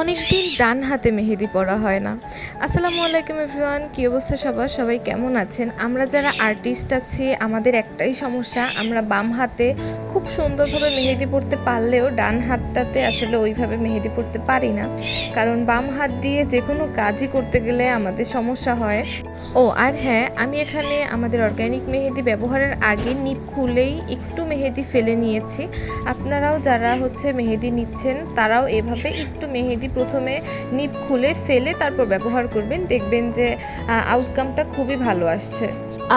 অনেকদিন ডান হাতে মেহেদি পরা হয় না। আসসালামু আলাইকুম এভরিওয়ান, কী অবস্থা সবার? সবাই কেমন আছেন? আমরা যারা আর্টিস্ট আছি, আমাদের একটাই সমস্যা, আমরা বাম হাতে খুব সুন্দরভাবে মেহেদি পড়তে পারলেও ডান হাতটাতে আসলে ওইভাবে মেহেদি পড়তে পারি না। কারণ বাম হাত দিয়ে যে কোনো কাজই করতে গেলে আমাদের সমস্যা হয়। ও, আর হ্যাঁ আমি এখানে আমাদের অর্গ্যানিক মেহেদি ব্যবহারের আগে নিপ খুলেই একটু মেহেদি ফেলে নিয়েছি। আপনারাও যারা হচ্ছে মেহেদি নিচ্ছেন, তারাও এভাবে একটু মেহেদি প্রথমে নিপ খুলে ফেলে তারপর ব্যবহার করবেন, দেখবেন যে আউটকামটা খুবই ভালো আসছে।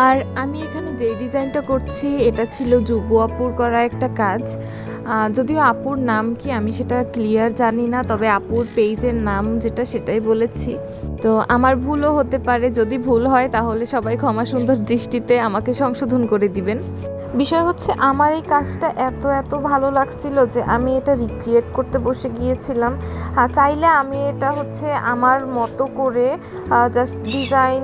আর আমি এখানে যে ডিজাইনটা করছি, এটা ছিল যুব আপুর করা একটা কাজ। যদিও আপুর নাম কি আমি সেটা ক্লিয়ার জানি না, তবে আপুর পেজের নাম যেটা সেটাই বলেছি। তো আমার ভুলও হতে পারে, যদি ভুল হয় তাহলে সবাই ক্ষমা সুন্দর দৃষ্টিতে আমাকে সংশোধন করে দিবেন। বিষয় হচ্ছে আমার এই কাজটা এত এত ভালো লাগছিল যে আমি এটা রিক্রিয়েট করতে বসে গিয়েছিলাম। চাইলে আমি এটা হচ্ছে আমার মতো করে জাস্ট ডিজাইন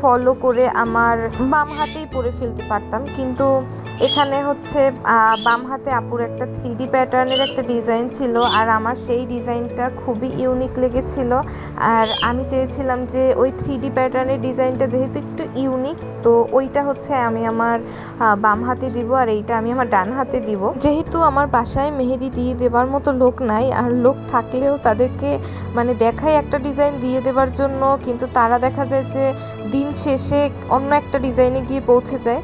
ফলো করে আমার বাম হাতেই পরে ফেলতে পারতাম। কিন্তু এখানে হচ্ছে বাম হাতে আপুর একটা থ্রি ডি প্যাটার্নের একটা ডিজাইন ছিল আর আমার সেই ডিজাইনটা খুবই ইউনিক লেগেছিল। আর আমি চেয়েছিলাম যে ওই থ্রি ডি প্যাটার্নের ডিজাইনটা যেহেতু একটু ইউনিক, তো ওইটা হচ্ছে আমি আমার বাম হাতে দিব আর এইটা আমি আমার ডান হাতে দিব। যেহেতু আমার বাসায় মেহেদি দিয়ে দেবার মতো লোক নাই আর লোক থাকলেও তাদেরকে মানে দেখাই একটা ডিজাইন দিয়ে দেবার জন্য, কিন্তু তারা দেখা যায় যে দিন শেষে অন্য একটা ডিজাইনে গিয়ে পৌঁছে যায়।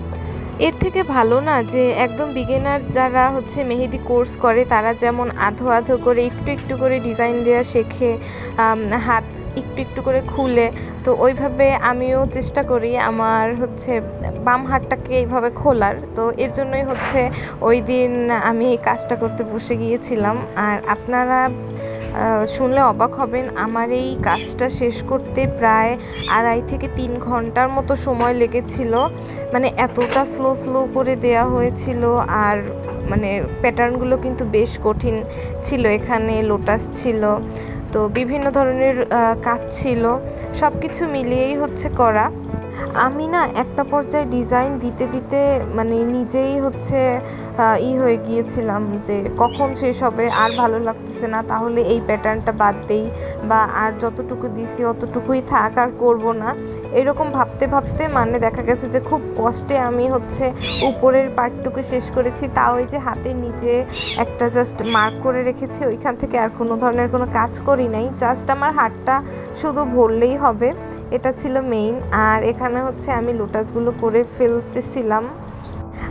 এর থেকে ভালো না যে একদম বিগিনার যারা হচ্ছে মেহেদি কোর্স করে, তারা যেমন আধো আধো করে, একটু একটু করে ডিজাইন দেওয়া শেখে হাত একটু একটু করে খুলে, তো ওইভাবে আমিও চেষ্টা করি আমার হচ্ছে বাম হাতটাকে এইভাবে খোলার। তো এর জন্যই হচ্ছে ওই দিন আমি এই কাজটা করতে বসে গিয়েছিলাম। আর আপনারা শুনলে অবাক হবেন, আমার এই কাজটা শেষ করতে প্রায় আড়াই থেকে তিন ঘণ্টার মতো সময় লেগেছিল। মানে এতটা স্লো স্লো করে দেয়া হয়েছিল। আর মানে প্যাটার্নগুলো কিন্তু বেশ কঠিন ছিল। এখানে লোটাস ছিল, তো বিভিন্ন ধরনের কাজ ছিল। সব কিছু মিলিয়েই হচ্ছে করা। আমি না একটা পর্যায়ে ডিজাইন দিতে দিতে মানে নিজেই হচ্ছে ই হয়ে গিয়েছিলাম যে কখন শেষ হবে, আর ভালো লাগতেছে না। তাহলে এই প্যাটার্নটা বাদ দেই বা আর যতটুকু দিছি অতটুকুই থাক আর করব না। এরকম ভাবতে ভাবতে মানে দেখা গেছে যে খুব কষ্টে আমি হচ্ছে উপরের পার্টটুকু শেষ করেছি। তাও ওই যে হাতের নিচে একটা জাস্ট মার্ক করে রেখেছি, ওইখান থেকে আর কোনো ধরনের কোনো কাজ করি নাই। জাস্ট আমার হাতটা শুধু ভরলেই হবে। এটা ছিল মেইন আর এখানে হচ্ছে আমি লোটাসগুলো করে ফেলতেছিলাম।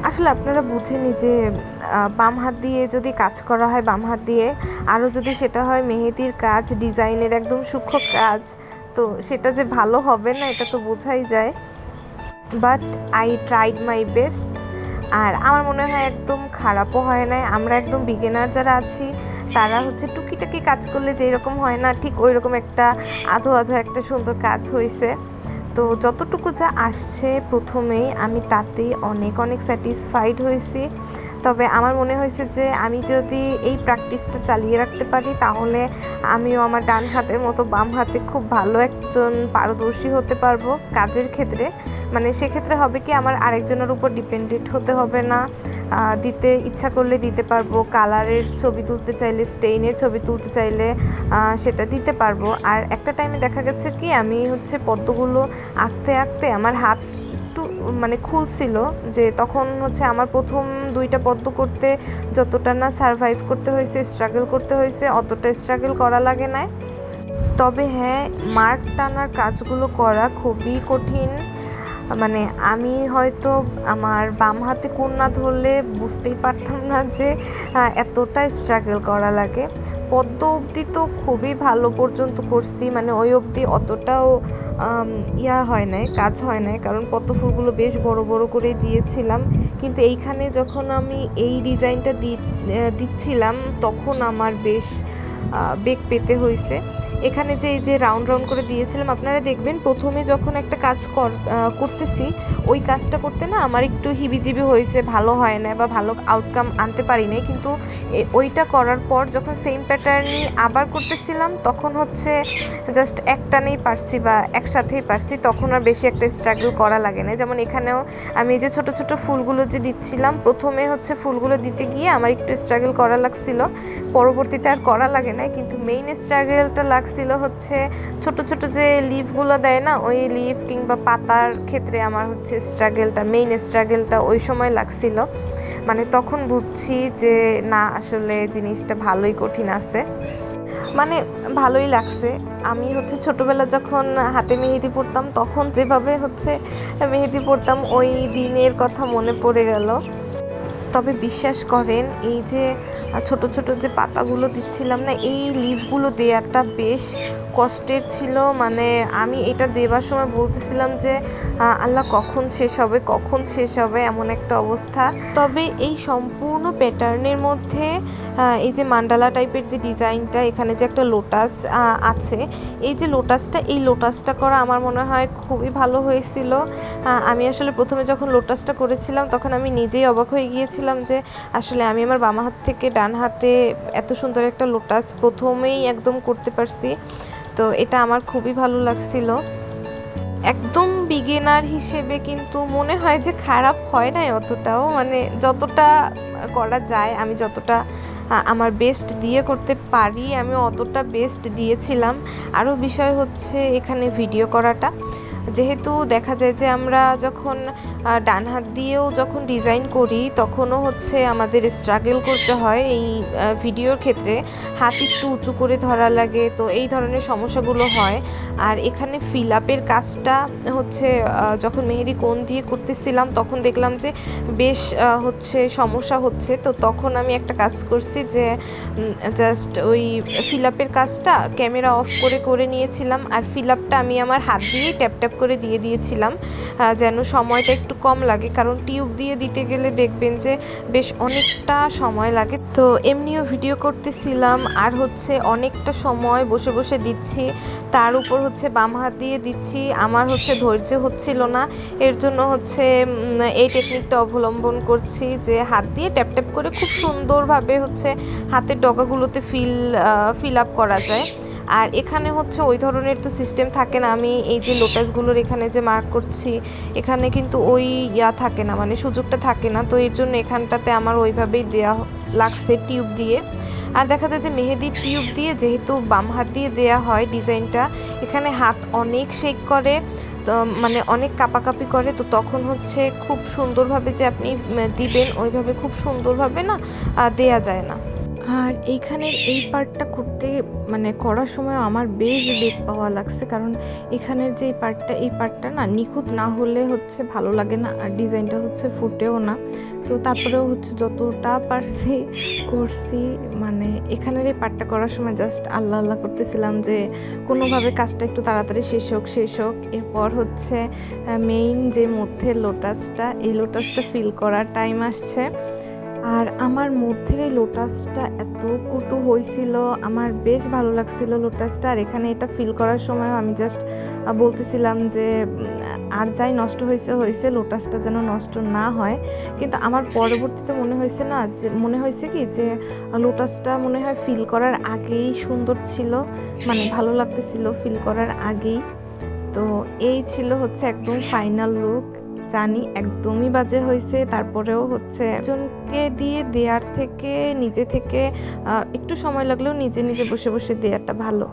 আসলে আপনারা বুঝেনি যে বাম হাত দিয়ে যদি কাজ করা হয়, বাম হাত দিয়ে। আরও যদি সেটা হয় মেহেদির কাজ, ডিজাইনের একদম সূক্ষ্ম কাজ, তো সেটা যে ভালো হবে না, এটা তো বোঝাই যায়। But I tried my best আর আমার মনে হয় একদম খারাপও হয় না আমরা একদম বিগিনার যারা আছি, তারা হচ্ছে টুকিটাকি কাজ করলে যেই রকম হয় না, ঠিক ওই রকম একটা আধো আধো একটা সুন্দর কাজ হয়েছে তো যতটুকু যা আসছে প্রথমেই আমি তাতেই অনেক অনেক স্যাটিসফাইড হয়েছি। তবে আমার মনে হয়েছে যে আমি যদি এই প্র্যাকটিসটা চালিয়ে রাখতে পারি, তাহলে আমিও আমার ডান হাতের মতো বাম হাতে খুব ভালো একজন পারদর্শী হতে পারব কাজের ক্ষেত্রে। মানে সেক্ষেত্রে হবে কি, আমার আরেকজনের উপর ডিপেন্ডেন্ট হতে হবে না। দিতে ইচ্ছা করলে দিতে পারব কালারের ছবি তুলতে চাইলে স্টেইনের ছবি তুলতে চাইলে সেটা দিতে পারব। আর একটা টাইমে দেখা গেছে কি, আমি হচ্ছে পদ্মগুলো আঁকতে আঁকতে আমার হাত মানে খুলছিল যে তখন হচ্ছে আমার প্রথম দুইটা পদ্ম করতে যতটা না সারভাইভ করতে হয়েছে স্ট্রাগল করতে হয়েছে, অতটা স্ট্রাগল করা লাগে নাই। তবে হ্যাঁ মার্ক টানার কাজগুলো করা খুবই কঠিন। মানে আমি হয়তো আমার বাম হাতে কোন না ধরলে বুঝতেই পারতাম না যে এতটা স্ট্রাগল করা লাগে। পদ্ম অবধি তো খুবই ভালো পর্যন্ত করছি মানে ওই অবধি অতটাও ইয়া হয় নাই, কাজ হয় নাই, কারণ পদ্ম ফুলগুলো বেশ বড় বড় করে দিয়েছিলাম। কিন্তু এইখানে যখন আমি এই ডিজাইনটা দিচ্ছিলাম, তখন আমার বেশ বেগ পেতে হয়েছে এখানে যে এই যে রাউন্ড রাউন্ড করে দিয়েছিলাম, আপনারা দেখবেন প্রথমে যখন একটা কাজ কর- করতেছি, ওই কাজটা করতে না আমার একটু হিবিজিবি হয়েছে, ভালো হয় না বা ভালো আউটকাম আনতে পারি নাই। কিন্তু ওইটা করার পর যখন সেম প্যাটার্নই আবার করতেছিলাম, তখন হচ্ছে জাস্ট একটানেই পারছি বা একসাথেই পারছি, তখন আর বেশি একটা স্ট্রাগল করা লাগে না। যেমন এখানেও আমি যে ছোট ছোট ফুলগুলো যে দিচ্ছিলাম, প্রথমে হচ্ছে ফুলগুলো দিতে গিয়ে আমার একটু স্ট্রাগল করা লাগছিল। পরবর্তীতে আর করা লাগে না কিন্তু মেইন স্ট্রাগলটা লাগছিল হচ্ছে ছোট ছোট যে লিফগুলো দেয় না, ওই লিফ কিংবা পাতার ক্ষেত্রে আমার হচ্ছে স্ট্রাগলটা মেইন স্ট্রাগলটা ওই সময় লাগছিল। মানে তখন বুঝছি যে না, আসলে জিনিসটা ভালোই কঠিন আছে। মানে ভালোই লাগছে। আমি হচ্ছে ছোটবেলা যখন হাতে মেহেদি পড়তাম তখন যেভাবে হচ্ছে মেহেদি পড়তাম ওই দিনের কথা মনে পড়ে গেল। তবে বিশ্বাস করেন, এই যে ছোট ছোট যে পাতাগুলো দিচ্ছিলাম না, এই লিভগুলো দেওয়াটা বেশ কষ্টের ছিল। মানে আমি এটা দেবার সময় বলতেছিলাম যে আল্লাহ কখন শেষ হবে, কখন শেষ হবে, এমন একটা অবস্থা। তবে এই সম্পূর্ণ প্যাটার্নের মধ্যে এই যে মান্ডালা টাইপের যে ডিজাইনটা এখানে যে একটা লোটাস আছে, এই যে লোটাসটা এই লোটাসটা করা আমার মনে হয় খুবই ভালো হয়েছিল। আমি আসলে প্রথমে যখন লোটাসটা করেছিলাম, তখন আমি নিজেই অবাক হয়ে গিয়েছিলাম যে আসলে আমি আমার বামা হাত থেকে ডান হাতে এত সুন্দর একটা লোটাস প্রথমেই একদম করতে পারছি। তো এটা আমার খুবই ভালো লাগছিল। একদম বিগিনার হিসেবে কিন্তু মনে হয় যে খারাপ হয় নাই অতটাও। মানে যতটা করা যায়, আমি যতটা আমার বেস্ট দিয়ে করতে পারি, আমি অতটা বেস্ট দিয়েছিলাম। আরও বিষয় হচ্ছে এখানে ভিডিও করাটা। যেহেতু দেখা যায় যে আমরা যখন ডান হাত দিয়েও যখন ডিজাইন করি, তখনও হচ্ছে আমাদের স্ট্রাগল করতে হয় এই ভিডিওর ক্ষেত্রে। হাত একটু উঁচু করে ধরা লাগে, তো এই ধরনের সমস্যাগুলো হয়। আর এখানে ফিল আপের কাজটা হচ্ছে আহ, যখন মেহেদি কোন দিয়ে করতেছিলাম তখন দেখলাম যে বেশ হচ্ছে সমস্যা হচ্ছে। তো তখন আমি একটা কাজ করছি যে জাস্ট ওই ফিল আপের কাজটা ক্যামেরা অফ করে করে নিয়েছিলাম। আর ফিল আপটা আমি আমার হাত দিয়েই ট্যাপ ট্যাপ করে দিয়ে দিয়েছিলাম। যেন সময়টা একটু কম লাগে। কারণ টিউব দিয়ে দিতে গেলে দেখবেন যে বেশ অনেকটা সময় লাগে। তো এমনিও ভিডিও করতেছিলাম। আর হচ্ছে অনেকটা সময় বসে বসে দিচ্ছি। তার উপর হচ্ছে বাম হাত দিয়ে দিচ্ছি। আমার হচ্ছে ধৈর্য হচ্ছিল না। এর জন্য হচ্ছে এই টেকনিকটা অবলম্বন করছি যে হাত দিয়ে ট্যাপ ট্যাপ করে খুব সুন্দরভাবে হচ্ছে হাতের ডগাগুলোতে ফিল ফিল আপ করা যায়। আর এখানে হচ্ছে ওই ধরনের তো সিস্টেম থাকে না। আমি এই যে লোটাসগুলোর এখানে যে মার্ক করছি, এখানে কিন্তু ওই ইয়া থাকে না মানে সুযোগটা থাকে না। তো এর জন্য এখানটাতে আমার ওইভাবেই দেওয়া লাগছে টিউব দিয়ে। আর দেখা যায় যে মেহেদির টিউব দিয়ে যেহেতু বাম হাত দিয়ে দেওয়া হয় ডিজাইনটা এখানে হাত অনেক শেক করে। তো মানে অনেক কাপাকাপি করে, তো তখন হচ্ছে খুব সুন্দরভাবে যে আপনি দিবেন, ওইভাবে খুব সুন্দরভাবে না দেয়া যায় না। আর এইখানের এই পার্টটা করতে মানে করার সময় আমার বেশ বেগ পাওয়া লাগছে, কারণ এখানের যে পার্টটা, এই পার্টটা না নিখুঁত না হলে হচ্ছে ভালো লাগে না, আর ডিজাইনটা হচ্ছে ফুটেও না। তো তারপরেও হচ্ছে যতটা পারছি করছি মানে এখানের এই পাঠটা করার সময় জাস্ট আল্লাহ আল্লাহ করতেছিলাম যে কোনোভাবে কাজটা একটু তাড়াতাড়ি শেষ হোক শেষ হোক। এরপর হচ্ছে মেইন যে মধ্যে লোটাসটা এই লোটাসটা ফিল করার টাইম আসছে। আর আমার মধ্যের এই লোটাসটা এত কুটু হয়েছিল আমার বেশ ভালো লাগছিল লোটাসটা আর এখানে এটা ফিল করার সময় আমি জাস্ট বলতেছিলাম যে আর যাই নষ্ট হয়েছে হয়েছে লোটাসটা যেন নষ্ট না হয়। কিন্তু আমার পরবর্তীতে মনে হয়েছে না, যে, মনে হয়েছে কি, যে লোটাসটা মনে হয় ফিল করার আগেই সুন্দর ছিল মানে ভালো লাগতেছিল ফিল করার আগেই। তো এই ছিল হচ্ছে একদম ফাইনাল লুক জানি একদমই বাজে হয়েছে। তারপরেও হচ্ছে একজনকে দিয়ে দেয়ার থেকে, নিজে থেকে একটু সময় লাগলেও নিজে নিজে বসে বসে দেয়াটা ভালো।